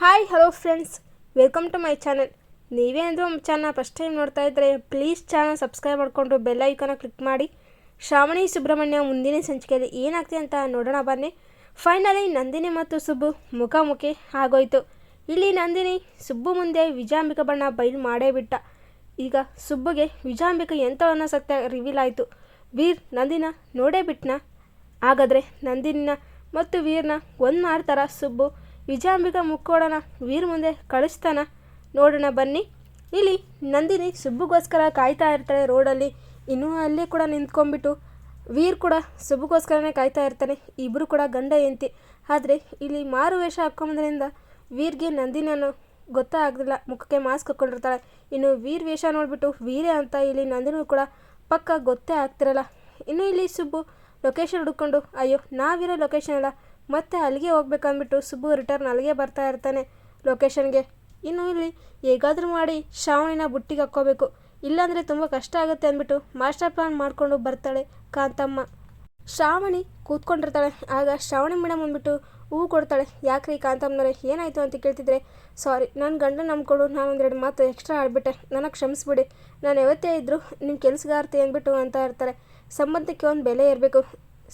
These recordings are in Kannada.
Hi hello friends welcome to my channel ನೀವೇನಾದರೂ ಚಾನಲ್ ಫಸ್ಟ್ ಟೈಮ್ ನೋಡ್ತಾ ಇದ್ದರೆ ಪ್ಲೀಸ್ ಚಾನಲ್ ಸಬ್ಸ್ಕ್ರೈಬ್ ಮಾಡಿಕೊಂಡು ಬೆಲ್ ಐಕನ ಕ್ಲಿಕ್ ಮಾಡಿ. ಶ್ರಾವಣಿ, ಸುಬ್ರಹ್ಮಣ್ಯ ಮುಂದಿನ ಸಂಚಿಕೆಯಲ್ಲಿ ಏನಾಗ್ತಿದೆ ಅಂತ ನೋಡೋಣ, ಬನ್ನಿ. ಫೈನಲಿ ನಂದಿನಿ ಮತ್ತು ಸುಬ್ಬು ಮುಖಾಮುಖಿ ಆಗೋಯ್ತು. ಇಲ್ಲಿ ನಂದಿನಿ ಸುಬ್ಬು ಮುಂದೆ ವಿಜಾಂಬಿಕ ಬಣ್ಣ ಬಯಲು ಮಾಡೇ ಬಿಟ್ಟ. ಈಗ ಸುಬ್ಬುಗೆ ವಿಜಾಂಬಿಕ ಎಂಥವನ್ನ ಸತ್ಯ ರಿವೀಲ್ ಆಯಿತು. ವೀರ್ ನಂದಿನ ನೋಡೇ ಬಿಟ್ನಾ? ಹಾಗಾದರೆ ನಂದಿನಿನ ಮತ್ತು ವೀರ್ನ ಒಂದು ಮಾಡ್ತಾರ ಸುಬ್ಬು ವಿಜಯಾಂಬಿಕಾ ಮುಕ್ಕೋಡನ ವೀರ್ ಮುಂದೆ ಕಳಿಸ್ತಾನ. ನೋಡೋಣ ಬನ್ನಿ. ಇಲ್ಲಿ ನಂದಿನಿ ಸುಬ್ಬುಗೋಸ್ಕರ ಕಾಯ್ತಾ ಇರ್ತಾಳೆ ರೋಡಲ್ಲಿ. ಇನ್ನೂ ಅಲ್ಲಿ ಕೂಡ ನಿಂತ್ಕೊಂಡ್ಬಿಟ್ಟು ವೀರ್ ಕೂಡ ಸುಬ್ಬುಗೋಸ್ಕರನೇ ಕಾಯ್ತಾ ಇರ್ತಾನೆ. ಇಬ್ಬರು ಕೂಡ ಗಂಡ ಹೆಂಡತಿ. ಆದರೆ ಇಲ್ಲಿ ಮಾರು ವೇಷ ಹಾಕ್ಕೊಂಬಂದ್ರಿಂದ ವೀರ್ಗೆ ನಂದಿನಿಯನ್ನು ಗೊತ್ತೇ ಆಗಲಿಲ್ಲ ಮುಖಕ್ಕೆ ಮಾಸ್ಕ್ ಹಾಕ್ಕೊಂಡಿರ್ತಾಳೆ. ಇನ್ನು ವೀರ್ ವೇಷ ನೋಡಿಬಿಟ್ಟು ವೀರೇ ಅಂತ ಇಲ್ಲಿ ನಂದಿನೂ ಕೂಡ ಪಕ್ಕ ಗೊತ್ತೇ ಆಗ್ತಿರಲ್ಲ. ಇನ್ನು ಇಲ್ಲಿ ಸುಬ್ಬು ಲೊಕೇಶನ್ ಹುಡ್ಕೊಂಡು ಅಯ್ಯೋ, ನಾವಿರೋ ಲೊಕೇಶನ್ ಅಲ್ಲ. ಮತ್ತೆ ಅಲ್ಲಿಗೆ ಹೋಗ್ಬೇಕಂದ್ಬಿಟ್ಟು ಸುಬ್ಬು ರಿಟರ್ನ್ ಅಲ್ಲಿಗೆ ಬರ್ತಾ ಇರ್ತಾನೆ ಲೊಕೇಶನ್ಗೆ ಇನ್ನು ಇಲ್ಲಿ ಹೇಗಾದರೂ ಮಾಡಿ ಶ್ರಾವಣಿನ ಬುಟ್ಟಿಗೆ ಹಾಕ್ಕೋಬೇಕು. ಇಲ್ಲಾಂದರೆ ತುಂಬ ಕಷ್ಟ ಆಗುತ್ತೆ ಅಂದ್ಬಿಟ್ಟು ಮಾಸ್ಟರ್ ಪ್ಲಾನ್ ಮಾಡಿಕೊಂಡು ಬರ್ತಾಳೆ ಕಾಂತಮ್ಮ. ಶ್ರಾವಣಿ ಕೂತ್ಕೊಂಡಿರ್ತಾಳೆ. ಆಗ ಶ್ರಾವಣಿ ಮೇಡಮ್ ಅಂದ್ಬಿಟ್ಟು ಹೂ ಕೊಡ್ತಾಳೆ. ಯಾಕ್ರಿ ಕಾಂತಮ್ಮನವ್ರೆ ಏನಾಯಿತು ಅಂತ ಕೇಳ್ತಿದ್ರೆ ಸಾರಿ ನನ್ನ ಗಂಡ ನಂಬ್ಕೊಂಡು ನಾನು ಒಂದೆರಡು ಮಾತು ಎಕ್ಸ್ಟ್ರಾ ಆಡ್ಬಿಟ್ಟೆ. ನನಗೆ ಕ್ಷಮಿಸ್ಬಿಡಿ. ನಾನು ಯಾವತ್ತೇ ಇದ್ದರೂ ನಿಮ್ಮ ಕೆಲಸಗಾರ್ತಿ ಅಂದ್ಬಿಟ್ಟು ಅಂತ ಇರ್ತಾರೆ. ಸಂಬಂಧಕ್ಕೆ ಒಂದು ಬೆಲೆ ಇರಬೇಕು.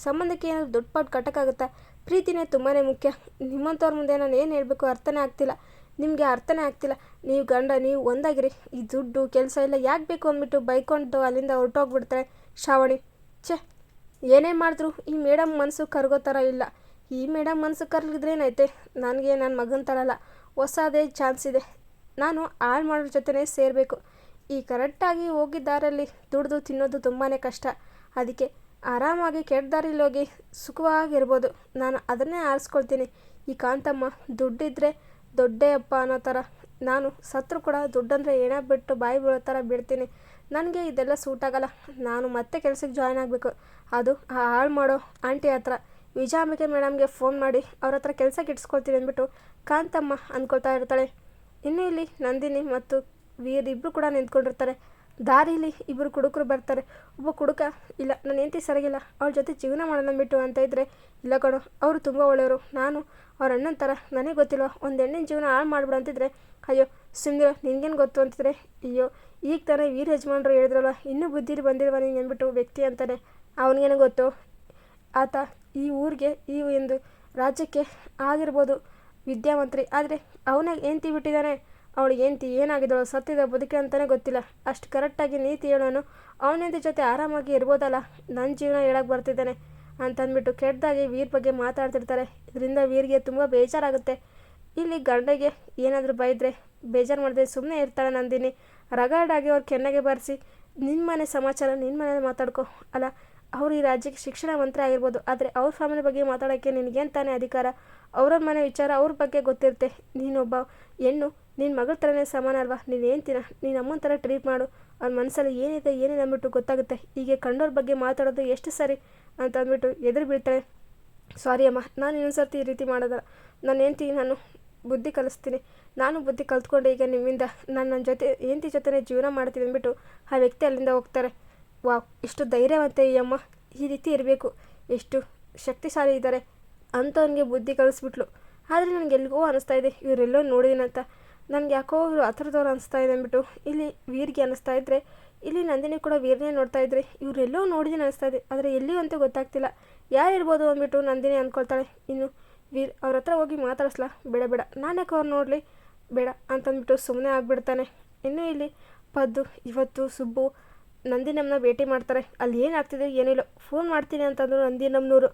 ಸಂಬಂಧಕ್ಕೆ ಏನಾದರೂ ದೊಡ್ಡ ಪಾಟ್ ಕಟ್ಟಕ್ಕಾಗುತ್ತಾ? ಪ್ರೀತಿನೇ ತುಂಬಾ ಮುಖ್ಯ. ನಿಮ್ಮಂಥವ್ರ ಮುಂದೆ ನಾನು ಏನು ಹೇಳಬೇಕು ಅರ್ಥನೇ ಆಗ್ತಿಲ್ಲ. ನಿಮಗೆ ಅರ್ಥನೇ ಆಗ್ತಿಲ್ಲ. ನೀವು ಗಂಡ, ನೀವು ಒಂದಾಗಿರಿ. ಈ ದುಡ್ಡು, ಕೆಲಸ ಎಲ್ಲ ಯಾಕೆ ಬೇಕು ಅಂದ್ಬಿಟ್ಟು ಬೈಕೊಂಡು ಅಲ್ಲಿಂದ ಹೊರಟೋಗ್ಬಿಡ್ತಾಳೆ ಶ್ರಾವಣಿ. ಛೇ, ಏನೇ ಮಾಡಿದ್ರು ಈ ಮೇಡಮ್ ಮನಸ್ಸು ಕರಗೋ ಥರ ಇಲ್ಲ. ಈ ಮೇಡಮ್ ಮನಸ್ಸು ಕರಗಿದ್ರೇನೈತೆ ನನಗೆ ನನ್ನ ಮಗನ ತರಲ್ಲ ಹೊಸದೇ ಚಾನ್ಸ್ ಇದೆ. ನಾನು ಹಾಳು ಮಾಡೋರ ಜೊತೆನೇ ಸೇರಬೇಕು. ಈ ಕರೆಕ್ಟಾಗಿ ಹೋಗಿದ್ದಾರಲ್ಲಿ ದುಡ್ದು ತಿನ್ನೋದು ತುಂಬಾ ಕಷ್ಟ. ಅದಕ್ಕೆ ಆರಾಮಾಗಿ ಕೆಟ್ಟ ದಾರಿಲಿ ಹೋಗಿ ಸುಖವಾಗಿರ್ಬೋದು. ನಾನು ಅದನ್ನೇ ಆರಿಸ್ಕೊಳ್ತೀನಿ. ಈ ಕಾಂತಮ್ಮ ದುಡ್ಡಿದ್ದರೆ ದೊಡ್ಡೇ ಅಪ್ಪ ಅನ್ನೋ ಥರ. ನಾನು ಸತ್ರು ಕೂಡ ದುಡ್ಡಂದರೆ ಏನೇ ಬಿಟ್ಟು ಬಾಯಿ ಬೀಳೋ ಥರ ಬಿಡ್ತೀನಿ ನನಗೆ ಇದೆಲ್ಲ ಸೂಟ್ ಆಗೋಲ್ಲ. ನಾನು ಮತ್ತೆ ಕೆಲಸಕ್ಕೆ ಜಾಯ್ನ್ ಆಗಬೇಕು. ಅದು ಆ ಹಾಳು ಮಾಡೋ ಆಂಟಿ ಹತ್ರ. ವಿಜಯಾಂಬಿಕೆ ಮೇಡಮ್ಗೆ ಫೋನ್ ಮಾಡಿ ಅವ್ರ ಹತ್ರ ಕೆಲಸಕ್ಕೆ ಇಟ್ಸ್ಕೊಳ್ತೀನಿ ಅಂದ್ಬಿಟ್ಟು ಕಾಂತಮ್ಮ ಅಂದ್ಕೊಳ್ತಾ ಇರ್ತಾಳೆ. ಇನ್ನು ಇಲ್ಲಿ ನಂದಿನಿ ಮತ್ತು ವೀರ್ ಇಬ್ಬರು ಕೂಡ ನಿಂತ್ಕೊಂಡಿರ್ತಾರೆ. ದಾರಿಲಿ ಇಬ್ಬರು ಕುಡುಕರು ಬರ್ತಾರೆ. ಒಬ್ಬ ಕುಡುಕ, ಇಲ್ಲ, ನನ್ನ ಹೆಂಡತಿ ಸರಿಗಿಲ್ಲ. ಅವ್ರ ಜೊತೆ ಜೀವನ ಮಾಡೋಣ ಬಿಟ್ಟು ಅಂತ ಇದ್ದರೆ ಇಲ್ಲ ಕಣೋ, ಅವರು ತುಂಬ ಒಳ್ಳೆಯವರು. ನಾನು ಅವ್ರ ಅಣ್ಣನ ಥರ ನನಗೆ ಗೊತ್ತಿಲ್ಲ ಒಂದು ಹೆಣ್ಣಿನ ಜೀವನ ಹಾಳು ಮಾಡ್ಬಿಡು ಅಂತಿದ್ರೆ, ಅಯ್ಯೋ ಸುಮ್ಮನೆ ನಿನಗೇನು ಗೊತ್ತು ಅಂತಿದ್ರೆ, ಅಯ್ಯೋ, ಈಗ ತಾನೇ ವೀರ ಯಜಮಾನರು ಹೇಳಿದ್ರಲ್ಲ ಇನ್ನೂ ಬುದ್ಧಿಲಿ ಬಂದಿರುವ ನೀನು ಅಂದ್ಬಿಟ್ಟು ವ್ಯಕ್ತಿ ಅಂತಾನೆ. ಅವನಿಗೇನು ಗೊತ್ತು. ಆತ ಈ ಊರಿಗೆ, ಈ ಒಂದು ರಾಜ್ಯಕ್ಕೆ ಆಗಿರ್ಬೋದು ವಿದ್ಯಾವಂತ್ರಿ. ಆದರೆ, ಅವನ ಹೆಂಡ್ತಿ ಬಿಟ್ಟಿದ್ದಾನೆ. ಅವಳಿಗೆ ಹೆಂಡ್ತಿ ಏನಾಗಿದ್ದಳು? ಸತ್ತಿದ ಬದುಕಿ ಅಂತಲೇ ಗೊತ್ತಿಲ್ಲ. ಅಷ್ಟು ಕರೆಕ್ಟಾಗಿ ನೀತಿ ಹೇಳೋನು ಅವನಿಂದ ಜೊತೆ ಆರಾಮಾಗಿ ಇರ್ಬೋದಲ್ಲ? ನನ್ನ ಜೀವನ ಹೇಳಕ್ಕೆ ಬರ್ತಿದ್ದಾನೆ ಅಂತಂದ್ಬಿಟ್ಟು ಕೆಟ್ಟದಾಗಿ ವೀರ್ ಬಗ್ಗೆ ಮಾತಾಡ್ತಿರ್ತಾರೆ. ಇದರಿಂದ ವೀರ್ಗೆ ತುಂಬ ಬೇಜಾರಾಗುತ್ತೆ. ಇಲ್ಲಿ ಗಂಡಗೆ ಏನಾದರೂ ಬೈದರೆ ಬೇಜಾರು ಮಾಡಿದ್ರೆ ಸುಮ್ಮನೆ ಇರ್ತಾಳೆ ನಂದಿನಿ. ರಗಾರ್ಡಾಗಿ ಅವ್ರು ಕೆನ್ನೆಗೆ ಬರೆಸಿ ನಿನ್ನ ಮನೆ ಸಮಾಚಾರ ನಿನ್ನ ಮನೇಲಿ ಮಾತಾಡ್ಕೊ. ಅಲ್ಲ, ಅವ್ರು ಈ ರಾಜ್ಯಕ್ಕೆ ಶಿಕ್ಷಣ ಮಂತ್ರಿ ಆಗಿರ್ಬೋದು, ಆದರೆ ಅವ್ರ ಫ್ಯಾಮಿಲಿ ಬಗ್ಗೆ ಮಾತಾಡೋಕ್ಕೆ ನಿನಗೇನು ತಾನೇ ಅಧಿಕಾರ? ಅವ್ರವ್ರ ಮನೆ ವಿಚಾರ ಅವ್ರ ಬಗ್ಗೆ ಗೊತ್ತಿರುತ್ತೆ. ನೀನೊಬ್ಬ ಹೆಣ್ಣು ನಿನ್ನ ಮಗಳ ಥರನೇ ಸಮಾನ ಅಲ್ವಾ? ನೀನು ಏನ್ತೀನ ನೀನು ಅಮ್ಮನ ಥರ ಟ್ರೀಟ್ ಮಾಡು. ಅವ್ನ ಮನಸ್ಸಲ್ಲಿ ಏನಿದೆ ಏನಿದೆ ಅಂದ್ಬಿಟ್ಟು ಗೊತ್ತಾಗುತ್ತೆ. ಹೀಗೆ ಕಂಡೋರ ಬಗ್ಗೆ ಮಾತಾಡೋದು ಎಷ್ಟು ಸರಿ ಅಂತ ಅಂದ್ಬಿಟ್ಟು ಎದುರು ಬೀಳ್ತಾಳೆ. ಸಾರಿ ಅಮ್ಮ, ನಾನು ಇನ್ನೊಂದು ಸರ್ತಿ ಈ ರೀತಿ ಮಾಡೋದಲ್ಲ. ನಾನು ಹೆಂಡ್ತಿ, ನಾನು ಬುದ್ಧಿ ಕಲಿಸ್ತೀನಿ. ನಾನು ಬುದ್ಧಿ ಕಲ್ತ್ಕೊಂಡು ಈಗ ನಿಮ್ಮಿಂದ. ನಾನು ನನ್ನ ಜೊತೆ, ಹೆಂಡತಿ ಜೊತೆನೇ ಜೀವನ ಮಾಡ್ತೀನಿ ಅಂದ್ಬಿಟ್ಟು ಆ ವ್ಯಕ್ತಿ ಅಲ್ಲಿಂದ ಹೋಗ್ತಾರೆ. ವಾವ್ ಎಷ್ಟು ಧೈರ್ಯವಂತೆ ಈ ಅಮ್ಮ. ಈ ರೀತಿ ಇರಬೇಕು. ಎಷ್ಟು ಶಕ್ತಿಶಾಲಿ ಇದ್ದಾರೆ ಅಂಥವನಿಗೆ ಬುದ್ಧಿ ಕಲಿಸ್ಬಿಟ್ಲು. ಆದರೆ ನನಗೆ ಎಲ್ಲಿಗೋ ಅನಿಸ್ತಾ ಇದೆ. ಇವರೆಲ್ಲೋ ನೋಡಿದ್ದೀನಂತ ನನಗೆ ಯಾಕೋ ಇವರು ಹತ್ರದವ್ರು ಅನಿಸ್ತಾ ಇದೆ ಅಂದ್ಬಿಟ್ಟು ಇಲ್ಲಿ ವೀರ್ಗೆ ಅನಿಸ್ತಾ ಇದ್ದರೆ ಇಲ್ಲಿ ನಂದಿನಿ ಕೂಡ ವೀರ್ನೇ ನೋಡ್ತಾ ಇದ್ದರೆ ಇವರೆಲ್ಲೋ ನೋಡಿದ್ದೀನಿ ಅನಿಸ್ತಾ ಇದೆ, ಆದರೆ ಎಲ್ಲಿಯೂ ಅಂತ ಗೊತ್ತಾಗ್ತಿಲ್ಲ. ಯಾರು ಇರ್ಬೋದು ಅಂದ್ಬಿಟ್ಟು ನಂದಿನಿ ಅಂದ್ಕೊಳ್ತಾಳೆ ಇನ್ನು ವೀರ್ ಅವ್ರ ಹತ್ರ ಹೋಗಿ ಮಾತಾಡಿಸ್ಲಾ? ಬೇಡ ಬೇಡ. ನಾನು ಯಾಕೆ ಅವ್ರು ನೋಡಲಿ? ಬೇಡ ಅಂತಂದ್ಬಿಟ್ಟು ಸುಮ್ಮನೆ ಆಗಿಬಿಡ್ತಾನೆ. ಇನ್ನು ಇಲ್ಲಿ ಪದ್ದು, ಇವತ್ತು ಸುಬ್ಬು ನಂದಿನಮ್ಮನ ಭೇಟಿ ಮಾಡ್ತಾರೆ. ಅಲ್ಲಿ ಏನಾಗ್ತಿದೆ ಏನಿಲ್ಲ ಫೋನ್ ಮಾಡ್ತೀನಿ ಅಂತಂದ್ರು ನಂದಿನಮ್ಮನವರು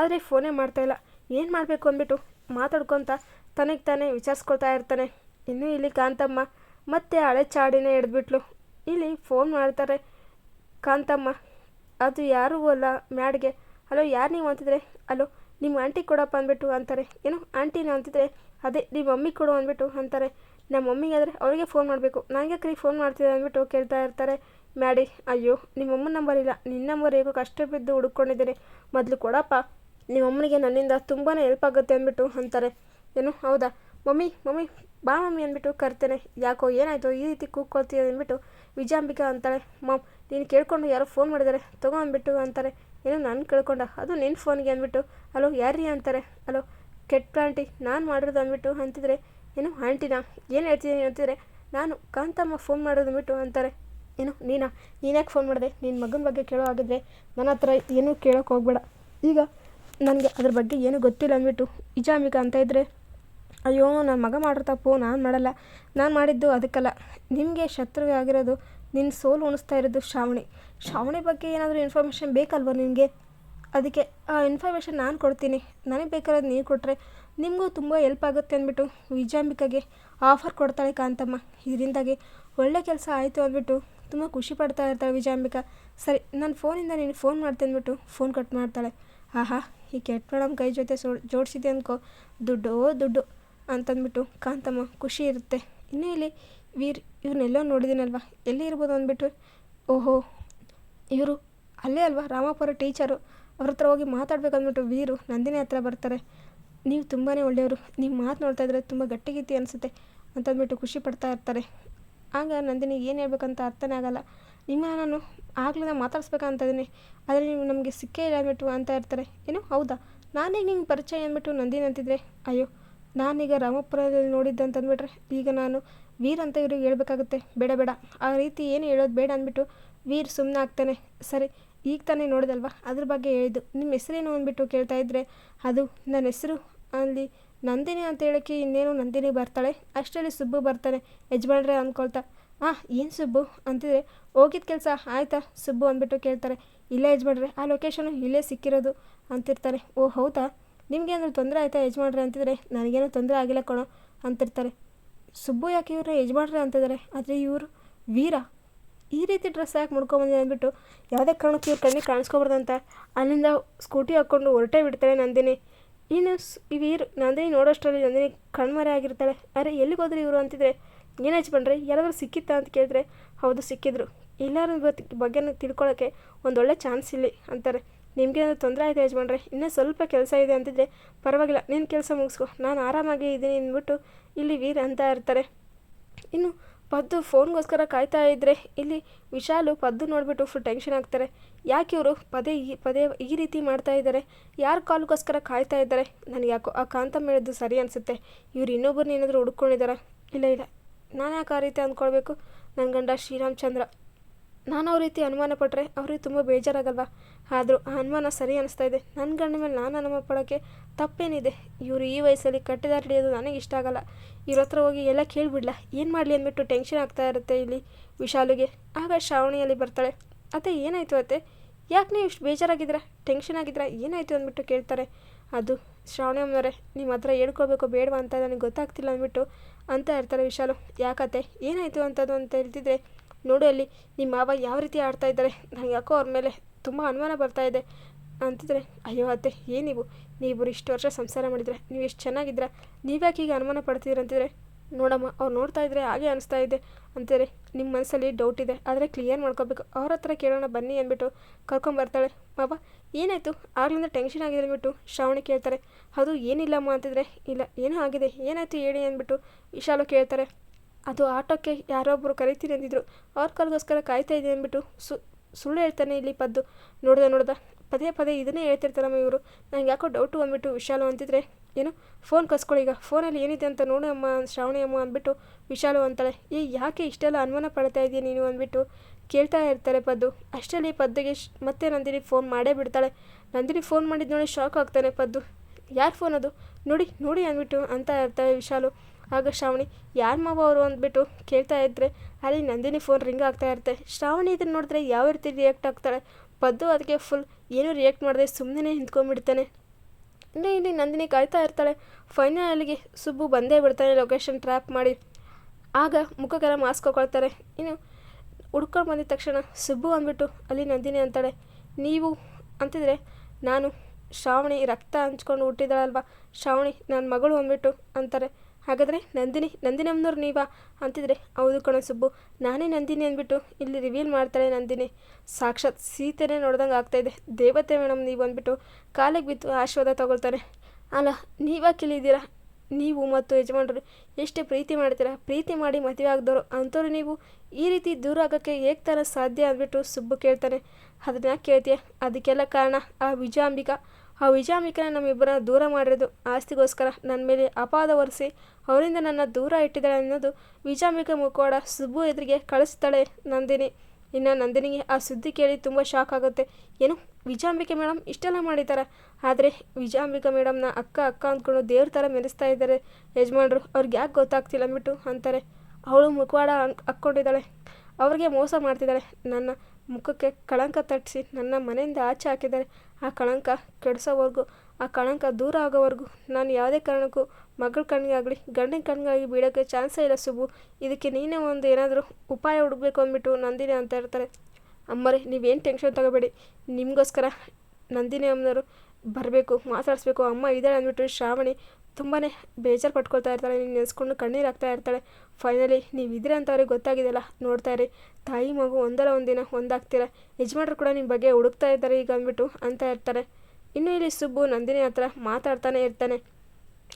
ಆದರೆ ಫೋನೇ ಮಾಡ್ತಾಯಿಲ್ಲ ಏನು ಮಾಡಬೇಕು ಅಂದ್ಬಿಟ್ಟು ಮಾತಾಡ್ಕೊತ ತನಗೆ ತಾನೇ ವಿಚಾರಿಸ್ಕೊಳ್ತಾ ಇರ್ತಾನೆ. ಇನ್ನು ಇಲ್ಲಿ ಕಾಂತಮ್ಮ ಮತ್ತೆ ಹಳೆ ಚಾಡಿನೇ ಹಿಡಿದ್ಬಿಟ್ಲು. ಇಲ್ಲಿ ಫೋನ್ ಮಾಡ್ತಾರೆ, ಕಾಂತಮ್ಮ, ಅದು ಯಾರೂ ಅಲ್ಲ ಮ್ಯಾಡ್ಗೆ? ಹಲೋ ಯಾರು ನೀವು ಅಂತಿದ್ರೆ? ಅಲೋ, ನಿಮ್ಮ ಆಂಟಿ ಕೊಡಪ್ಪ ಅಂದ್ಬಿಟ್ಟು ಅಂತಾರೆ. ಏನು ಆಂಟಿನ ಅಂತಿದ್ರೆ? ಅದೇ, ನಿಮ್ಮ ಮಮ್ಮಿ ಕೊಡು ಅಂದ್ಬಿಟ್ಟು ಅಂತಾರೆ. ನಮ್ಮ ಮಮ್ಮಿಗೆ ಆದರೆ ಅವರಿಗೆ ಫೋನ್ ಮಾಡಬೇಕು. ನನಗೆ ಕೈ ಫೋನ್ ಮಾಡ್ತಿದ್ದೆ ಅಂದ್ಬಿಟ್ಟು ಕೇಳ್ತಾ ಇರ್ತಾರೆ ಮ್ಯಾಡಿ. ಅಯ್ಯೋ, ನಿಮ್ಮ ಅಮ್ಮನ ನಂಬರ್ ಇಲ್ಲ. ನಿನ್ನ ನಂಬರ್ ಹೇಗೋ ಕಷ್ಟ ಬಿದ್ದು ಹುಡುಕೊಂಡಿದ್ದೀನಿ ಮೊದಲು ಕೊಡಪ್ಪ. ನಿಮ್ಮ ಅಮ್ಮನಿಗೆ ನನ್ನಿಂದ ತುಂಬಾ ಹೆಲ್ಪ್ ಆಗುತ್ತೆ ಅಂದ್ಬಿಟ್ಟು ಅಂತಾರೆ. ಏನು, ಹೌದಾ? ಮಮ್ಮಿ ಮಮ್ಮಿ ಬಾ ಮಮ್ಮಿ ಅಂದ್ಬಿಟ್ಟು ಕರ್ತೇನೆ. ಯಾಕೋ ಏನಾಯಿತು ಈ ರೀತಿ ಕೂಗ್ಕೊಳ್ತೀಯ ಅಂದ್ಬಿಟ್ಟು ವಿಜಯಾಂಬಿಕಾ ಅಂತಾಳೆ. ಮಮ್, ನೀನು ಕೇಳ್ಕೊಂಡು ಯಾರೋ ಫೋನ್ ಮಾಡಿದ್ದಾರೆ ತಗೋ ಅಂದ್ಬಿಟ್ಟು ಅಂತಾರೆ. ಏನೋ ನಾನು ಕೇಳ್ಕೊಂಡ. ಅದು ನಿನ್ನ ಫೋನ್ಗೆ ಅಂದ್ಬಿಟ್ಟು. ಅಲೋ, ಯಾರ್ರೀ ಅಂತಾರೆ. ಅಲೋ ಕೆಟ್ಟ ಆಂಟಿ, ನಾನು ಮಾಡಿರೋದು ಅಂದ್ಬಿಟ್ಟು ಅಂತಿದ್ರೆ, ಏನು ಆಂಟಿನ? ಏನು ಹೇಳ್ತಿದ್ದೀನಿ ಅಂತಿದ್ರೆ, ನಾನು ಕಾಂತಮ್ಮ ಫೋನ್ ಮಾಡೋದು ಅಂದ್ಬಿಟ್ಟು ಅಂತಾರೆ. ಏನು, ನೀನಾ? ನೀನ್ಯಾಕೆ ಫೋನ್ ಮಾಡಿದೆ? ನಿನ್ನ ಮಗನ ಬಗ್ಗೆ ಕೇಳೋ ಆಗಿದ್ರೆ ನನ್ನ ಹತ್ರ ಏನೂ ಕೇಳೋಕೆ ಹೋಗ್ಬೇಡ. ಈಗ ನನಗೆ ಅದ್ರ ಬಗ್ಗೆ ಏನೂ ಗೊತ್ತಿಲ್ಲ ಅಂದ್ಬಿಟ್ಟು ವಿಜಾಂಬಿಕಾ ಅಂತ ಇದ್ದರೆ ಅಯ್ಯೋ, ನನ್ನ ಮಗ ಮಾಡಿರೋ ತಪ್ಪು ನಾನು ಮಾಡಲ್ಲ. ನಾನು ಮಾಡಿದ್ದು ಅದಕ್ಕಲ್ಲ. ನಿಮಗೆ ಶತ್ರು ಆಗಿರೋದು ನಿನ್ನ ಸೋಲು ಉಣಿಸ್ತಾ ಇರೋದು ಶ್ರಾವಣಿ. ಶ್ರಾವಣಿ ಬಗ್ಗೆ ಏನಾದರೂ ಇನ್ಫಾರ್ಮೇಷನ್ ಬೇಕಲ್ವ ನಿಮಗೆ? ಅದಕ್ಕೆ ಆ ಇನ್ಫಾರ್ಮೇಷನ್ ನಾನು ಕೊಡ್ತೀನಿ. ನನಗೆ ಬೇಕಾದ್ರೆ ನೀವು ಕೊಟ್ಟರೆ ನಿಮಗೂ ತುಂಬ ಹೆಲ್ಪ್ ಆಗುತ್ತೆ ಅಂದ್ಬಿಟ್ಟು ವಿಜಾಂಬಿಕಾಗೆ ಆಫರ್ ಕೊಡ್ತಾಳೆ ಕಾಂತಮ್ಮ. ಇದರಿಂದಾಗಿ ಒಳ್ಳೆ ಕೆಲಸ ಆಯಿತು ಅಂದ್ಬಿಟ್ಟು ತುಂಬ ಖುಷಿ ಪಡ್ತಾ ಇರ್ತಾಳೆ ವಿಜಾಂಬಿಕಾ. ಸರಿ ನನ್ನ ಫೋನಿಂದ ನೀನು ಫೋನ್ ಮಾಡ್ತೀನಿ ಅಂದ್ಬಿಟ್ಟು ಫೋನ್ ಕಟ್ ಮಾಡ್ತಾಳೆ. ಆಹಾ, ಈ ಕೆಟ್ಟ ಮೇಡಮ್ ಕೈ ಜೊತೆ ಸೋ ಜೋಡಿಸಿದೆ ಅನ್ಕೋ. ದುಡ್ಡು ದುಡ್ಡು. ಅಂತಂದ್ಬಿಟ್ಟು, ಕಾಂತಮ್ಮ, ಖುಷಿ ಇರುತ್ತೆ. ಇನ್ನೂ ಇಲ್ಲಿ ವೀರ್ ಇವ್ರನ್ನೆಲ್ಲೋ ನೋಡಿದ್ದೀನಲ್ವ ಎಲ್ಲಿ ಇರ್ಬೋದು ಅಂದ್ಬಿಟ್ಟು? ಓಹೋ, ಇವರು ಅಲ್ಲೇ ಅಲ್ವಾ? ರಾಮಪುರ ಟೀಚರು. ಅವ್ರ ಹತ್ರ ಹೋಗಿ ಮಾತಾಡ್ಬೇಕಂದ್ಬಿಟ್ಟು ವೀರು ನಂದಿನಿ ಹತ್ರ ಬರ್ತಾರೆ. ನೀವು ತುಂಬಾ ಒಳ್ಳೆಯವರು. ನೀವು ಮಾತು ನೋಡ್ತಾ ಇದ್ರೆ ತುಂಬ ಗಟ್ಟಿಗಿತ್ತಿ ಅನಿಸುತ್ತೆ, ಅಂತಂದ್ಬಿಟ್ಟು ಖುಷಿ ಪಡ್ತಾ ಇರ್ತಾರೆ. ಆಗ ನಂದಿನಿ ಏನು ಹೇಳ್ಬೇಕಂತ ಅರ್ಥನೇ ಆಗಲ್ಲ. ನಿಮ್ಮ ನಾನು ಆಗ್ಲಿಂದ ಮಾತಾಡ್ಸ್ಬೇಕಂತ ಇದ್ದೀನಿ ಆದರೆ ನೀವು ನಮಗೆ ಸಿಕ್ಕೇ ಇಲ್ಲ ಅಂದ್ಬಿಟ್ಟು ಅಂತ ಇರ್ತಾರೆ. ಏನು, ಹೌದಾ? ನಾನೇ ನಿಂಗೆ ಪರಿಚಯ ಅಂದ್ಬಿಟ್ಟು ನಂದಿನಿ ಅಂತಿದ್ರೆ ಅಯ್ಯೋ ನಾನೀಗ ರಾಮಪುರದಲ್ಲಿ ನೋಡಿದ್ದೆ ಅಂತಂದ್ಬಿಟ್ರೆ ಈಗ ನಾನು ವೀರ್ ಅಂತ ಇವ್ರಿಗೆ ಹೇಳ್ಬೇಕಾಗುತ್ತೆ. ಬೇಡ ಬೇಡ. ಆ ರೀತಿ ಏನು ಹೇಳೋದು ಬೇಡ ಅಂದ್ಬಿಟ್ಟು ವೀರ್ ಸುಮ್ಮನೆ ಆಗ್ತಾನೆ. ಸರಿ, ಈಗ ತಾನೇ ನೋಡಿದಲ್ವಾ? ಅದ್ರ ಬಗ್ಗೆ ಹೇಳಿದ್ದು. ನಿಮ್ಮ ಹೆಸರೇನು ಅಂದ್ಬಿಟ್ಟು ಕೇಳ್ತಾ ಇದ್ದರೆ ಅದು ನನ್ನ ಹೆಸರು ಅಲ್ಲಿ ನಂದಿನಿ ಅಂತ ಹೇಳೋಕ್ಕೆ ಇನ್ನೇನು ನಂದಿನಿ ಬರ್ತಾಳೆ? ಅಷ್ಟರಲ್ಲಿ ಸುಬ್ಬು ಬರ್ತಾನೆ, ಯಜಮಾನ್ರೆ ಅಂದ್ಕೊಳ್ತಾ ಹಾಂ ಏನು ಸುಬ್ಬು? ಅಂತಿದ್ರೆ ಹೋಗಿದ್ದ ಕೆಲಸ ಆಯಿತಾ? ಸುಬ್ಬು ಅಂದ್ಬಿಟ್ಟು ಕೇಳ್ತಾರೆ. ಇಲ್ಲೇ ಯಜಮಾನ್ರೆ, ಆ ಲೊಕೇಶನು ಇಲ್ಲೇ ಸಿಕ್ಕಿರೋದು ಅಂತಿರ್ತಾರೆ. ಓ, ಹೌದಾ? ನಿಮಗೆ ಏನಾದ್ರು ತೊಂದರೆ ಆಯಿತಾ ಯಜಮಾಡ್ರಿ ಅಂತಿದ್ರೆ? ನನಗೇನು ತೊಂದರೆ ಆಗಿಲ್ಲ ಕಣೋ, ಅಂತಿರ್ತಾರೆ. ಸುಬ್ಬು ಯಾಕೆ ಇವರೇ ಯಜಮಾಡ್ರಿ ಅಂತಿದ್ದಾರೆ ಆದರೆ ಇವರು ವೀರ. ಈ ರೀತಿ ಡ್ರೆಸ್ ಯಾಕೆ ಮುಡ್ಕೊಂಬಂದಿದೆ ಅಂದ್ಬಿಟ್ಟು ಯಾವುದೇ ಕಾರಣಕ್ಕೂ ಇವ್ರು ಕಣ್ಣಿಗೆ ಕಾಣಿಸ್ಕೊಬಾರ್ದಂತ. ಅಲ್ಲಿಂದ ಸ್ಕೂಟಿ ಹಾಕ್ಕೊಂಡು ಹೊರಟೇ ಬಿಡ್ತಾಳೆ ನಂದಿನಿ. ಇನ್ನು ಸ್ ವೀರ್ ನಂದಿನಿ ನೋಡೋಷ್ಟರಲ್ಲಿ ನಂದಿನಿ ಕಣ್ಮರೆ ಆಗಿರ್ತಾಳೆ. ಅರೆ, ಎಲ್ಲಿಗೆ ಹೋದ್ರಿ ಇವರು ಅಂತಿದ್ರೆ? ಏನು ಹಚ್ಕೊಂಡ್ರೆ ಯಾರಾದರೂ ಸಿಕ್ಕಿತ್ತಾ ಅಂತ ಕೇಳಿದ್ರೆ, ಹೌದು ಸಿಕ್ಕಿದ್ರು. ಎಲ್ಲರ ಬಗ್ಗೆ ತಿಳ್ಕೊಳ್ಳೋಕ್ಕೆ ಒಂದೊಳ್ಳೆ ಚಾನ್ಸ್ ಇಲ್ಲಿ, ಅಂತಾರೆ. ನಿಮಗೇನಾದ್ರು ತೊಂದರೆ ಆಯಿತು ಯಜಮಾನ್ರೆ, ಇನ್ನೂ ಸ್ವಲ್ಪ ಕೆಲಸ ಇದೆ ಅಂತಿದ್ರೆ ಪರವಾಗಿಲ್ಲ ನಿನ್ನ ಕೆಲಸ ಮುಗಿಸ್ಕೊ. ನಾನು ಆರಾಮಾಗಿ ಇದ್ದೀನಿ ಅಂದ್ಬಿಟ್ಟು ಇಲ್ಲಿ ವೀರ್ ಅಂತ ಇರ್ತಾರೆ. ಇನ್ನು ಪದ್ದು ಫೋನ್ಗೋಸ್ಕರ ಕಾಯ್ತಾ ಇದ್ದರೆ ಇಲ್ಲಿ ವಿಶಾಲು ಪದ್ದು ನೋಡಿಬಿಟ್ಟು ಫುಲ್ ಟೆನ್ಷನ್ ಆಗ್ತಾರೆ. ಯಾಕೆ ಇವರು ಪದೇ ಈ ಪದೇ ಈ ರೀತಿ ಮಾಡ್ತಾ ಇದ್ದಾರೆ? ಯಾರ ಕಾಲ್ಗೋಸ್ಕರ ಕಾಯ್ತಾ ಇದ್ದಾರೆ? ನನಗೆ ಯಾಕೋ ಆ ಕಾಂತ ಮೇಳದ್ದು ಸರಿ ಅನಿಸುತ್ತೆ. ಇವ್ರು ಇನ್ನೊಬ್ಬರನ್ನ ಏನಾದರೂ ಹುಡ್ಕೊಂಡಿದ್ದಾರಾ? ಇಲ್ಲ ಇಲ್ಲ. ನಾನು ಯಾಕೆ ಆ ರೀತಿ ಅಂದ್ಕೊಳ್ಬೇಕು? ನನ್ನ ಗಂಡ ಶ್ರೀರಾಮಚಂದ್ರ ನಾನು ಅವ್ರ ರೀತಿ ಅನುಮಾನ ಪಟ್ಟರೆ ಅವ್ರಿಗೆ ತುಂಬ ಬೇಜಾರಾಗಲ್ವಾ? ಆದರೂ ಅನುಮಾನ ಸರಿ ಅನಿಸ್ತಾ ಇದೆ. ನನ್ನ ಗಂಡ ಮೇಲೆ ನಾನು ಅನುಮಾನ ಪಡೋಕ್ಕೆ ತಪ್ಪೇನಿದೆ? ಇವರು ಈ ವಯಸ್ಸಲ್ಲಿ ಕಟ್ಟಿದಾರ ಹಿಡಿಯೋದು ನನಗೆ ಇಷ್ಟ ಆಗಲ್ಲ. ಇವ್ರ ಹತ್ರ ಹೋಗಿ ಎಲ್ಲ ಕೇಳಿಬಿಡ್ಲ? ಏನು ಮಾಡಲಿ ಅಂದ್ಬಿಟ್ಟು ಟೆನ್ಷನ್ ಆಗ್ತಾ ಇರುತ್ತೆ ಇಲ್ಲಿ ವಿಶಾಲಿಗೆ. ಆಗ ಶ್ರಾವಣಿಯಲ್ಲಿ ಬರ್ತಾಳೆ. ಅತ್ತೆ, ಏನಾಯಿತು ಅತ್ತೆ? ಯಾಕೆ ನೀವು ಇಷ್ಟು ಬೇಜಾರಾಗಿದ್ದೀರಾ? ಟೆನ್ಷನ್ ಆಗಿದ್ದೀರಾ? ಏನಾಯಿತು ಅಂದ್ಬಿಟ್ಟು ಕೇಳ್ತಾರೆ. ಅದು ಶ್ರಾವಣಿ ಅಮ್ಮನವರೇ ನಿಮ್ಮ ಹತ್ರ ಹೇಳ್ಕೋಬೇಕು ಬೇಡವಾ ಅಂತ ನನಗೆ ಗೊತ್ತಾಗ್ತಿಲ್ಲ ಅಂದ್ಬಿಟ್ಟು ಅಂತ ಇರ್ತಾರೆ ವಿಶಾಲು. ಯಾಕತ್ತೆ ಏನಾಯಿತು ಅಂತದು ಅಂತ ಹೇಳ್ತಿದ್ರೆ, ನೋಡು ಅಲ್ಲಿ ನಿಮ್ಮ ಮಾವ ಯಾವ ರೀತಿ ಆಡ್ತಾ ಇದ್ದಾರೆ? ನನಗೆ ಯಾಕೋ ಅವ್ರ ಮೇಲೆ ತುಂಬ ಅನುಮಾನ ಬರ್ತಾ ಇದೆ. ಅಂತಿದ್ರೆ, ಅಯ್ಯೋ ಅತ್ತೆ ಏನು ನೀವು? ಇಷ್ಟು ವರ್ಷ ಸಂಸಾರ ಮಾಡಿದ್ರೆ, ನೀವು ಎಷ್ಟು ಚೆನ್ನಾಗಿದ್ರ ನೀವ್ಯಾಕೆ ಈಗ ಅನುಮಾನ ಪಡ್ತೀರ ಅಂತಿದ್ರೆ, ನೋಡಮ್ಮ, ಅವ್ರು ನೋಡ್ತಾ ಇದ್ರೆ ಹಾಗೆ ಅನಿಸ್ತಾ ಇದೆ. ಅಂತಾರೆ ನಿಮ್ಮ ಮನಸ್ಸಲ್ಲಿ ಡೌಟ್ ಇದೆ. ಆದರೆ ಕ್ಲಿಯರ್ ಮಾಡ್ಕೋಬೇಕು. ಅವ್ರ ಹತ್ರ ಕೇಳೋಣ ಬನ್ನಿ ಅಂದ್ಬಿಟ್ಟು ಕರ್ಕೊಂಬರ್ತಾಳೆ ಬಾಬಾ ಏನಾಯಿತು? ಆಗ್ಲಿಂದ ಟೆನ್ಷನ್ ಆಗಿದೆ ಅಂದ್ಬಿಟ್ಟು ಶ್ರಾವಣಿ ಕೇಳ್ತಾರೆ. ಅದು ಏನಿಲ್ಲಮ್ಮ ಅಂತಿದ್ರೆ, ಇಲ್ಲ, ಏನೋ ಆಗಿದೆ. ಏನಾಯಿತು ಹೇಳಿ ಅಂದ್ಬಿಟ್ಟು ವಿಶಾಲು ಕೇಳ್ತಾರೆ. ಅದು ಆಟೋಕ್ಕೆ ಯಾರೊಬ್ಬರು ಕರಿತೀನಿ ಅಂದಿದ್ರು. ಅವ್ರ ಕಾಲ್ಗೋಸ್ಕರ ಕಾಯ್ತಾ ಇದೆ ಅಂದ್ಬಿಟ್ಟು ಸು ಸುಳ್ಳು ಹೇಳ್ತಾನೆ ಇಲ್ಲಿ ಪದ್ದು. ನೋಡ್ದೆ, ನೋಡ್ದ. ಪದೇ ಪದೇ ಇದನ್ನೇ ಹೇಳ್ತಿರ್ತಾರಮ್ಮ ಇವರು. ನನಗೆ ಯಾಕೋ ಡೌಟು ಅಂದ್ಬಿಟ್ಟು ವಿಶಾಲು ಅಂತಿದ್ರೆ, ಏನು? ಫೋನ್ ಕಸ್ಕೊಳ್ಳಿ ಈಗ. ಫೋನಲ್ಲಿ ಏನಿದೆ ಅಂತ ನೋಡು ಅಮ್ಮ, ಶ್ರಾವಣಿ ಅಮ್ಮ ಅಂದ್ಬಿಟ್ಟು ವಿಶಾಲು ಅಂತಾಳೆ. ಏ, ಯಾಕೆ ಇಷ್ಟೆಲ್ಲ ಅನುಮಾನ ಪಡ್ತಾ ಇದೀಯ ನೀನು ಅಂದ್ಬಿಟ್ಟು ಕೇಳ್ತಾ ಇರ್ತಾರೆ ಪದ್ದು. ಅಷ್ಟರಲ್ಲಿ ಪದ್ದುಗೆ ಮತ್ತೆ ನಂದಿನಿ ಫೋನ್ ಮಾಡೇ ಬಿಡ್ತಾಳೆ. ನಂದಿನಿ ಫೋನ್ ಮಾಡಿದ ನೋಡಿ ಶಾಕ್ ಆಗ್ತಾನೆ ಪದ್ದು. ಯಾರು ಫೋನ್ ಅದು? ನೋಡಿ ನೋಡಿ ಅಂದ್ಬಿಟ್ಟು ಅಂತ ಇರ್ತಾಳೆ ವಿಶಾಲು. ಆಗ ಶ್ರಾವಣಿ, ಯಾರು ಮಾವ ಅವರು? ಅಂದ್ಬಿಟ್ಟು ಕೇಳ್ತಾ ಇದ್ದರೆ ಅಲ್ಲಿ ನಂದಿನಿ ಫೋನ್ ರಿಂಗ್ ಆಗ್ತಾ ಇರುತ್ತೆ. ಶ್ರಾವಣಿ ಇದನ್ನು ನೋಡಿದ್ರೆ ಯಾವ ರೀತಿ ರಿಯಾಕ್ಟ್ ಆಗ್ತಾಳೆ? ಪದ್ದು ಅದಕ್ಕೆ ಫುಲ್ ಏನೂ ರಿಯಾಕ್ಟ್ ಮಾಡದೆ ಸುಮ್ಮನೆ ನಿಂತ್ಕೊಂಡ್ಬಿಡ್ತಾನೆ. ಇನ್ನೇ ಇಲ್ಲಿ ನಂದಿನಿ ಕಾಯ್ತಾ ಇರ್ತಾಳೆ. ಫೈನಲ್ ಅಲ್ಲಿಗೆ ಸುಬ್ಬು ಬಂದೇ ಬಿಡ್ತಾನೆ ಲೊಕೇಶನ್ ಟ್ರ್ಯಾಪ್ ಮಾಡಿ. ಆಗ ಮುಖಕ್ಕೆಲ್ಲ ಮಾಸ್ಕ್ ಹಾಕೊಳ್ತಾರೆ ಇನ್ನು ಹುಡ್ಕೊಂಡು ಬಂದಿದ ತಕ್ಷಣ ಸುಬ್ಬು ಅಂದ್ಬಿಟ್ಟು, ಅಲ್ಲಿ ನಂದಿನಿ ಅಂತಾಳೆ. ನೀವು? ಅಂತಿದ್ರೆ, ನಾನು ಶ್ರಾವಣಿ ರಕ್ತ ಹಂಚ್ಕೊಂಡು ಹುಟ್ಟಿದಾಳಲ್ವಾ? ಶ್ರಾವಣಿ ನನ್ನ ಮಗಳು ಅಂದ್ಬಿಟ್ಟು ಅಂತಾರೆ. ಹಾಗಾದರೆ ನಂದಿನಿ, ನಂದಿನಮ್ಮನವ್ರು ನೀವಾ? ಅಂತಿದ್ರೆ, ಹೌದು ಕಣ ಸುಬ್ಬು. ನಾನೇ ನಂದಿನಿ ಅಂದ್ಬಿಟ್ಟು ಇಲ್ಲಿ ರಿವೀಲ್ ಮಾಡ್ತಾಳೆ ನಂದಿನಿ. ಸಾಕ್ಷಾತ್ ಸೀತೆನೇ ನೋಡ್ದಂಗೆ ಆಗ್ತಾಯಿದೆ ದೇವತೆ ಮೇಡಮ್ ನೀವು ಅಂದ್ಬಿಟ್ಟು ಕಾಲಿಗೆ ಬಿದ್ದು ಆಶೀರ್ವಾದ ತಗೊಳ್ತಾನೆ ಅಲ್ಲ ನೀವಾ ಕೇಳಿದ್ದೀರಾ? ನೀವು ಮತ್ತು ಯಜಮಾನರು ಎಷ್ಟು ಪ್ರೀತಿ ಮಾಡ್ತೀರಾ? ಪ್ರೀತಿ ಮಾಡಿ ಮದುವೆ ಆಗದವರು ಅಂಥವ್ರು ನೀವು. ಈ ರೀತಿ ದೂರ ಆಗೋಕ್ಕೆ ಹೇಗೆ ಥರ ಸಾಧ್ಯ ಅಂದ್ಬಿಟ್ಟು ಸುಬ್ಬು ಕೇಳ್ತಾನೆ. ಅದನ್ನ ಕೇಳ್ತೀಯ? ಅದಕ್ಕೆಲ್ಲ ಕಾರಣ ಆ ವಿಜಯಾಂಬಿಕಾ ಆ ವಿಜಾಮಿಕನ ನಮ್ಮಿಬ್ಬರನ್ನ ದೂರ ಮಾಡಿರೋದು ಆಸ್ತಿಗೋಸ್ಕರ. ನನ್ನ ಮೇಲೆ ಅಪಾದ ಒರೆಸಿ ಅವರಿಂದ ನನ್ನ ದೂರ ಇಟ್ಟಿದ್ದಾಳೆ ಅನ್ನೋದು ವಿಜಾಮಿಕ ಮುಖವಾಡ ಸುಬ್ಬು ಎದುರಿಗೆ ಕಳಿಸ್ತಾಳೆ ನಂದಿನಿ. ಇನ್ನು ನಂದಿನಿಗೆ ಆ ಸುದ್ದಿ ಕೇಳಿ ತುಂಬ ಶಾಕ್ ಆಗುತ್ತೆ. ಏನು ವಿಜಾಂಬಿಕೆ ಮೇಡಮ್ ಇಷ್ಟೆಲ್ಲ ಮಾಡಿದ್ದಾರೆ? ಆದರೆ ವಿಜಾಂಬಿಕಾ ಮೇಡಮ್ನ ಅಕ್ಕ ಅಕ್ಕ ಅಂದ್ಕೊಂಡು ದೇವ್ರ ಥರ ಮೆರೆಸ್ತಾ ಇದ್ದಾರೆ. ಯಜಮಾನ್ರು, ಅವ್ರಿಗೆ ಯಾಕೆ ಗೊತ್ತಾಗ್ತಿಲ್ಲ ಅಂದ್ಬಿಟ್ಟು ಅಂತಾರೆ. ಅವಳು ಮುಖವಾಡ ಅನ್ ಹಾಕ್ಕೊಂಡಿದ್ದಾಳೆ ಅವ್ರಿಗೆ ಮೋಸ ಮಾಡ್ತಿದ್ದಾಳೆ. ನನ್ನ ಮುಖಕ್ಕೆ ಕಳಂಕ ತಟ್ಟಿಸಿ ನನ್ನ ಮನೆಯಿಂದ ಆಚೆ ಹಾಕಿದ್ದಾರೆ ಆ ಕಳಂಕ ಕೆಡಿಸೋವರೆಗೂ, ಆ ಕಳಂಕ ದೂರ ಆಗೋವರೆಗೂ. ನಾನು ಯಾವುದೇ ಕಾರಣಕ್ಕೂ ಮಗಳ ಕಣ್ಣಿಗಾಗಲಿ ಗಂಡಿನ ಕಣ್ಣಿಗಾಗಿ ಬೀಳೋಕ್ಕೆ ಚಾನ್ಸೇ ಇಲ್ಲ ಸುಬ್ಬು. ಇದಕ್ಕೆ ನೀನೇ ಒಂದು ಏನಾದರೂ ಉಪಾಯ ಹುಡುಕ್ಬೇಕು ಅಂದ್ಬಿಟ್ಟು ನಂದಿನಿ ಅಂತ ಇರ್ತಾರೆ ಅಮ್ಮರೇ, ನೀವೇನು ಟೆನ್ಷನ್ ತಗೋಬೇಡಿ. ನಿಮಗೋಸ್ಕರ ನಂದಿನಿ ಅಮ್ಮನವರು ಬರಬೇಕು, ಮಾತಾಡಿಸ್ಬೇಕು. ಅಮ್ಮ ಇದ್ದಾಳೆ ಅಂದ್ಬಿಟ್ಟು ಶ್ರಾವಣಿ ತುಂಬಾ ಬೇಜಾರು ಪಟ್ಕೊಳ್ತಾ ಇರ್ತಾಳೆ, ನೀನು ನೆನೆಸ್ಕೊಂಡು ಕಣ್ಣೀರು ಹಾಕ್ತಾ ಇರ್ತಾಳೆ. ಫೈನಲಿ ನೀವು ಇದ್ರೆ ಅಂತ ಅವ್ರಿಗೆ ಗೊತ್ತಾಗಿದೆಯಲ್ಲ, ನೋಡ್ತಾ ಇರಿ. ತಾಯಿ ಮಗು ಒಂದಲ್ಲ ಒಂದಿನ ಒಂದಾಗ್ತೀರ? ಯಜಮಾನ್ರು ಕೂಡ ನಿಮ್ಮ ಬಗ್ಗೆ ಹುಡುಕ್ತಾ ಇದ್ದಾರೆ ಈಗ ಅಂದ್ಬಿಟ್ಟು ಅಂತ ಇರ್ತಾರೆ. ಇನ್ನು ಇಲ್ಲಿ ಸುಬ್ಬು ನಂದಿನಿ ಹತ್ರ ಮಾತಾಡ್ತಾನೆ ಇರ್ತಾನೆ.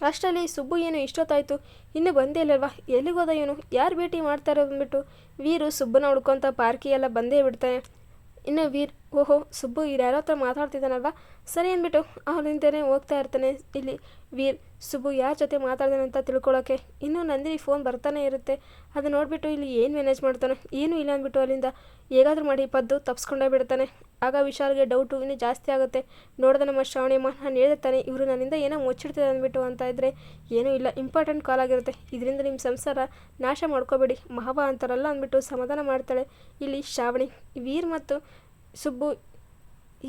ಅಷ್ಟರಲ್ಲಿ ಸುಬ್ಬು ಏನು ಇಷ್ಟೊತ್ತಾಯಿತು? ಇನ್ನು ಬಂದೇ ಇಲ್ಲವಾ ಎಲ್ಲಿಗೋದ ಇವನು? ಯಾರು ಭೇಟಿ ಮಾಡ್ತಾರೆ ಅಂದ್ಬಿಟ್ಟು? ವೀರು ಸುಬ್ಬನ ಹುಡ್ಕೊಂತ ಪಾರ್ಕಿಗೆಲ್ಲ ಬಂದೇ ಬಿಡ್ತಾನೆ. ಇನ್ನು ವೀರ್ ಓಹೋ, ಸುಬ್ಬು ಯಾರೋ ಹತ್ರ ಮಾತಾಡ್ತಿದ್ದಾನಲ್ವಾ? ಸರಿ ಅಂದ್ಬಿಟ್ಟು ಅವನಿಂದನೇ ಹೋಗ್ತಾ ಇರ್ತಾನೆ ಇಲ್ಲಿ ವೀರ್. ಸುಬ್ಬು ಯಾರ ಜೊತೆ ಮಾತಾಡ್ದಾನೆ ಅಂತ ತಿಳ್ಕೊಳ್ಳೋಕೆ ಇನ್ನೂ ನಂದಿನಿ ಫೋನ್ ಬರ್ತಾನೆ ಇರುತ್ತೆ. ಅದು ನೋಡಿಬಿಟ್ಟು ಇಲ್ಲಿ ಏನು ಮ್ಯಾನೇಜ್ ಮಾಡ್ತಾನೆ? ಏನೂ ಇಲ್ಲ ಅಂದ್ಬಿಟ್ಟು ಅಲ್ಲಿಂದ. ಹೇಗಾದರೂ ಮಾಡಿ ಪದ್ದು ತಪ್ಸ್ಕೊಂಡೇ ಬಿಡ್ತಾನೆ. ಆಗ ವಿಶಾಲ್ಗೆ ಡೌಟು ಇನ್ನೂ ಜಾಸ್ತಿ ಆಗುತ್ತೆ. ನೋಡಿದ ನಮ್ಮ ಶ್ರಾವಣಿಯಮ್ಮ, ನಾನು ಹೇಳಿರ್ತಾನೆ ಇವರು ನನ್ನಿಂದ ಏನೋ ಮುಚ್ಚಿಡ್ತಿದೆ ಅಂದ್ಬಿಟ್ಟು ಅಂತ ಇದ್ದರೆ ಏನೂ ಇಲ್ಲ ಇಂಪಾರ್ಟೆಂಟ್ ಕಾಲ್ ಆಗಿರುತ್ತೆ. ಇದರಿಂದ ನಿಮ್ಮ ಸಂಸಾರ ನಾಶ ಮಾಡ್ಕೋಬೇಡಿ. ಮಹವ ಅಂತಾರಲ್ಲ ಅಂದ್ಬಿಟ್ಟು ಸಮಾಧಾನ ಮಾಡ್ತಾಳೆ ಇಲ್ಲಿ ಶ್ರಾವಣಿ. ವೀರ್ ಮತ್ತು ಸುಬ್ಬು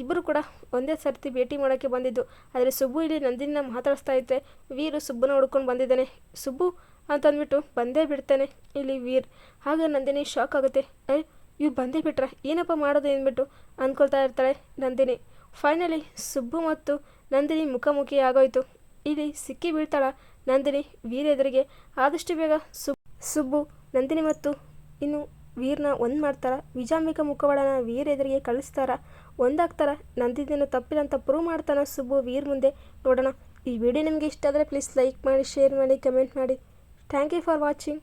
ಇಬ್ಬರು ಕೂಡ ಒಂದೇ ಸರ್ತಿ ಭೇಟಿ ಮಾಡೋಕ್ಕೆ ಬಂದಿದ್ದು. ಆದರೆ ಸುಬ್ಬು ಇಲ್ಲಿ ನಂದಿನಿನ ಮಾತಾಡಿಸ್ತಾ ಇದ್ದರೆ ವೀರು ಸುಬ್ಬನ ಹುಡ್ಕೊಂಡು ಬಂದಿದ್ದಾನೆ. ಸುಬ್ಬು ಅಂತಂದ್ಬಿಟ್ಟು ಬಂದೇ ಬಿಡ್ತಾನೆ ಇಲ್ಲಿ ವೀರ್. ಆಗ ನಂದಿನಿ ಶಾಕ್ ಆಗುತ್ತೆ. ಏ ಇವ್ ಬಂದೇ ಬಿಟ್ರ ಏನಪ್ಪ ಮಾಡೋದು ಅಂದ್ಬಿಟ್ಟು ಅಂದ್ಕೊಳ್ತಾ ಇರ್ತಾಳೆ ನಂದಿನಿ. ಫೈನಲಿ ಸುಬ್ಬು ಮತ್ತು ನಂದಿನಿ ಮುಖಾಮುಖಿ ಆಗೋಯ್ತು. ಇಲ್ಲಿ ಸಿಕ್ಕಿ ಬೀಳ್ತಾಳ ನಂದಿನಿ ವೀರ ಎದುರಿಗೆ. ಆದಷ್ಟು ಬೇಗ ಸುಬ್ ಸುಬ್ಬು, ನಂದಿನಿ ಮತ್ತು ಇನ್ನು ವೀರ್ನ ಒಂದು ಮಾಡ್ತಾರ, ವಿಜಾಂಬಿಕಾ ಮುಖವಾಡನ ವೀರ್ ಎದುರಿಗೆ ಕಳಿಸ್ತಾರ. ಒಂದಾಗ್ತಾರ ನಂದಿದ್ದಿನ ತಪ್ಪಿಲ್ಲ ಅಂತ ಪ್ರೂವ್ ಮಾಡ್ತಾನ ಸುಬ್ಬು ವೀರ್ ಮುಂದೆ. ನೋಡೋಣ, ಈ ವಿಡಿಯೋ ನಿಮಗೆ ಇಷ್ಟ ಆದರೆ ಪ್ಲೀಸ್ ಲೈಕ್ ಮಾಡಿ ಶೇರ್ ಮಾಡಿ ಕಮೆಂಟ್ ಮಾಡಿ. Thank you for watching